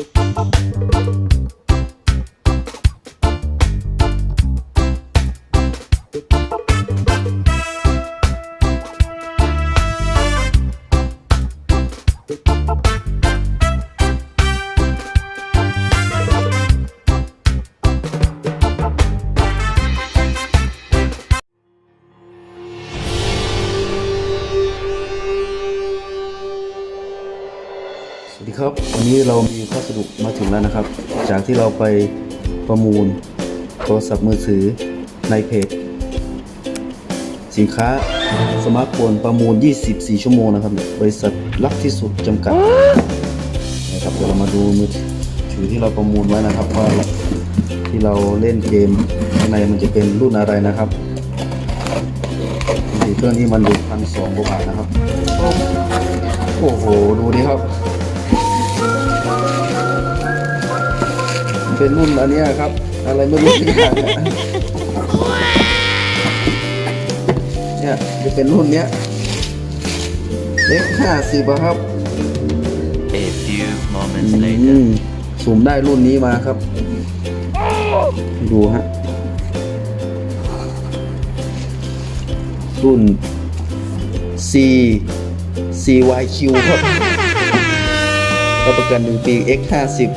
สวั ครับวันนี้เรามีพัสดุมาถึงแล้วนะครับ จากที่เราไปประมูลโทรศัพท์มือถือในเพจ สินค้าสมาร์ทโฟนประมูล 24 ชั่วโมงนะครับ บริษัทรักที่สุดจำกัดนะครับเดี๋ยวเรามาดูมือถือที่เราประมูลไว้นะครับว่าที่เราเล่นเกมข้างในมันจะเป็นรุ่นอะไรนะครับเครื่องนี้มันดูพันสองกว่าบาทนะครับ โอ้โห ดูดิครับ เป็นรุ่นอันเนี้ยครับ อะไรไม่รู้ที่อย่างเนี่ยเนี่ยจะเป็นรุ่นเนี้ย X ห้าสิบครับ A few moments อื later. มสุ่มได้รุ่นนี้มาครับ ดูฮะ รุ่น C CYQ ครับรับประกันหนึ่งปี X ห้าสิบ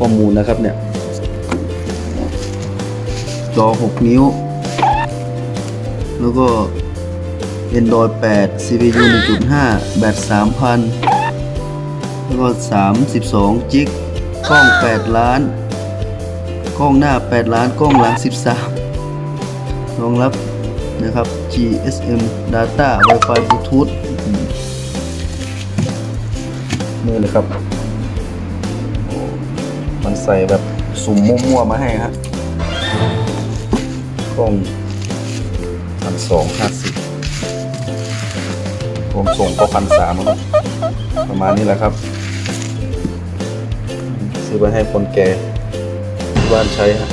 ข้อมูลนะครับเนี่ยจอ6 นิ้ว แล้วก็ Android 8 CPU 1.5 แบต 3,000 แล้วก็ 32 จิกกล้อง 8 ล้าน กล้องหน้า 8 ล้าน กล้องหลัง 13 รองรับนะครับ GSM Data Wi-Fi Bluetooth อืมนี่เลยครับ มันใส่แบบสุ่มมั่วๆมาให้ฮะกล้องพันสองห้าสิบรวมส่งก็พันสามครับ ประมาณนี้แหละครับ ซื้อไปให้คนแก่ที่บ้านใช้ฮะ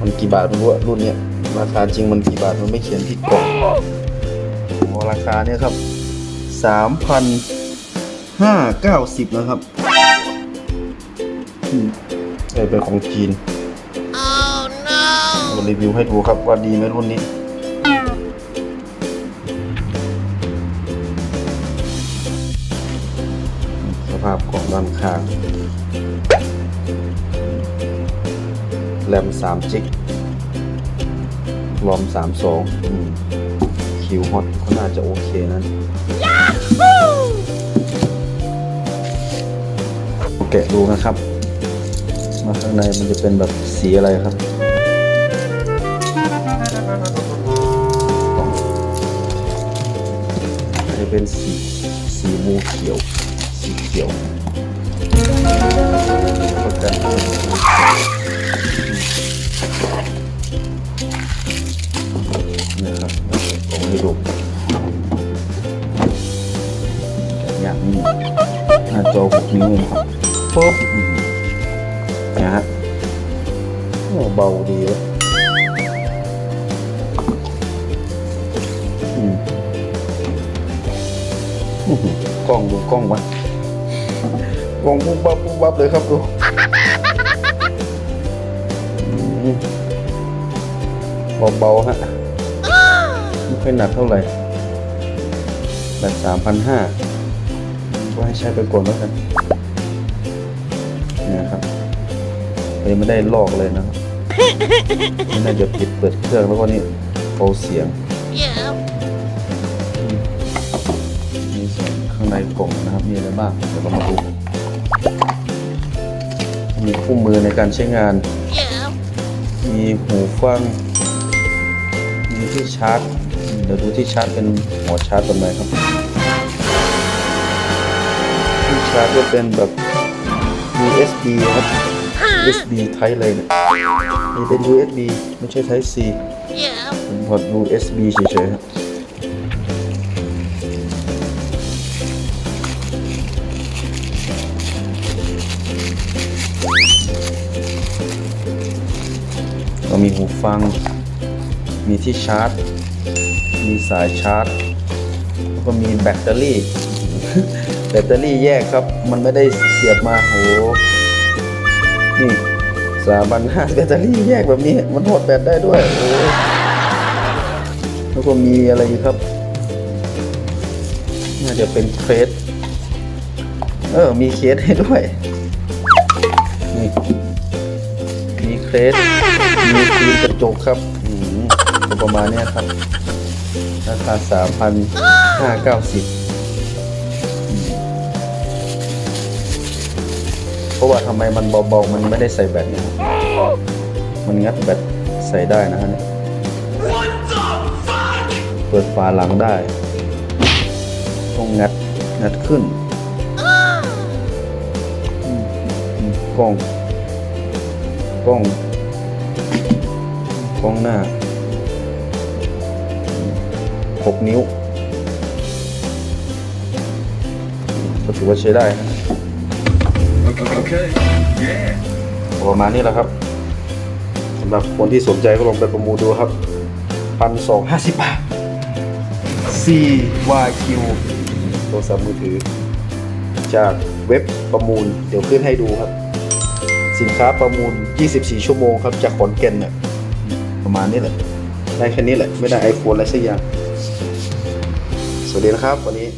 มันกี่บาทไม่รู้รุ่นเนี้ยราคาจริงมันกี่บาทมันไม่เขียนที่กล่องราคาเนี่ยครับสามพันห้าเก้าสิบนะครับ เอ้ยเป็นของจีนมารีวิวให้ดูครับว่าดีไหมรุ่นนี้ สภาพของด้านข้างแรม3จิกรอม 32อืมคิวฮอตก็น่าจะโอเคนั้นแกะดูนะครับ ว่าข้างในมันจะเป็นแบบสีอะไรครับจะเป็นสีสีมูเขียว สีเขียวประกันนี่ครับผมให้ดูอย่างนี้หน้าจอ6นิ้วครับปุ๊บ เบาดีเวะอืมอื้อหือกล้องดูกล้องวะกล้องปุ๊บปั๊บปุ๊บปั๊บเลยครับดูเบาๆฮะไม่ค่อยหนักเท่าไหร่แบตสามพันห้าก็ให้ใช้ไปก่อนแล้วกันนี่ยครับเลยไม่ได้ลอกเลยนะครับ ไม่น่าจะปิดเปิดเครื่องแล้วก็นี่เบาเสียงมีส่วนข้างในกล่องนะครับมีอะไรบ้างเดี๋ยวเรามาดูมีคู่มือในการใช้งาน มีหูฟัง มีที่ชาร์จ เดี๋ยวดูที่ชาร์จเป็นหัวชาร์จแบบไหนครับ ที่ชาร์จจะเป็นแบบ USB ครับ USB Type เลยเนี่ยนี่เป็น USB ไม่ใช่ Type C เป็นพอร์ต USB เฉยๆครับเรามีหูฟัง มีที่ชาร์จ มีสายชาร์จ แล้วก็มีแบตเตอรี่ แบตเตอรี่แยกครับ มันไม่ได้เสียบมาโห นี่สามพันห้าแบตเตอรี่แยกแบบนี้ มันถอดแบตได้ด้วยโอ้แล้วก็มีอะไรอีกครับ น่าจะเป็นเคสเออ มีเคสให้ด้วย นี่มีเคสมีคีกระจกครับ อืมประมาณนี้ครับ ราคาสามพันห้าเก้าสิบ เพราะว่าทำไมมันเบาๆ มันไม่ได้ใส่แบตนะมันงัดแบตใส่ได้นะฮะเนี่ยเปิดฝาหลังได้ ต้องงัดงัดขึ้นกล้องกล้องกล้องหน้า 6 นิ้วก็ถือว่าใช้ได้นะ Okay. Yeah. ประมาณนี้แหละครับสำหรับคนที่สนใจก็ลองไปประมูลดูครับพันสองห้าสิบบาท CYQ โทรศัพท์มือถือ จากเว็บประมูล เดี๋ยวขึ้นให้ดูครับ สินค้าประมูล 24 ชั่วโมงครับ จากขอนแก่นเนี่ยประมาณนี้แหละ ได้แค่นี้แหละ ไม่ได้ไอโฟนอะไรสักอย่าง สวัสดีนะครับ วันนี้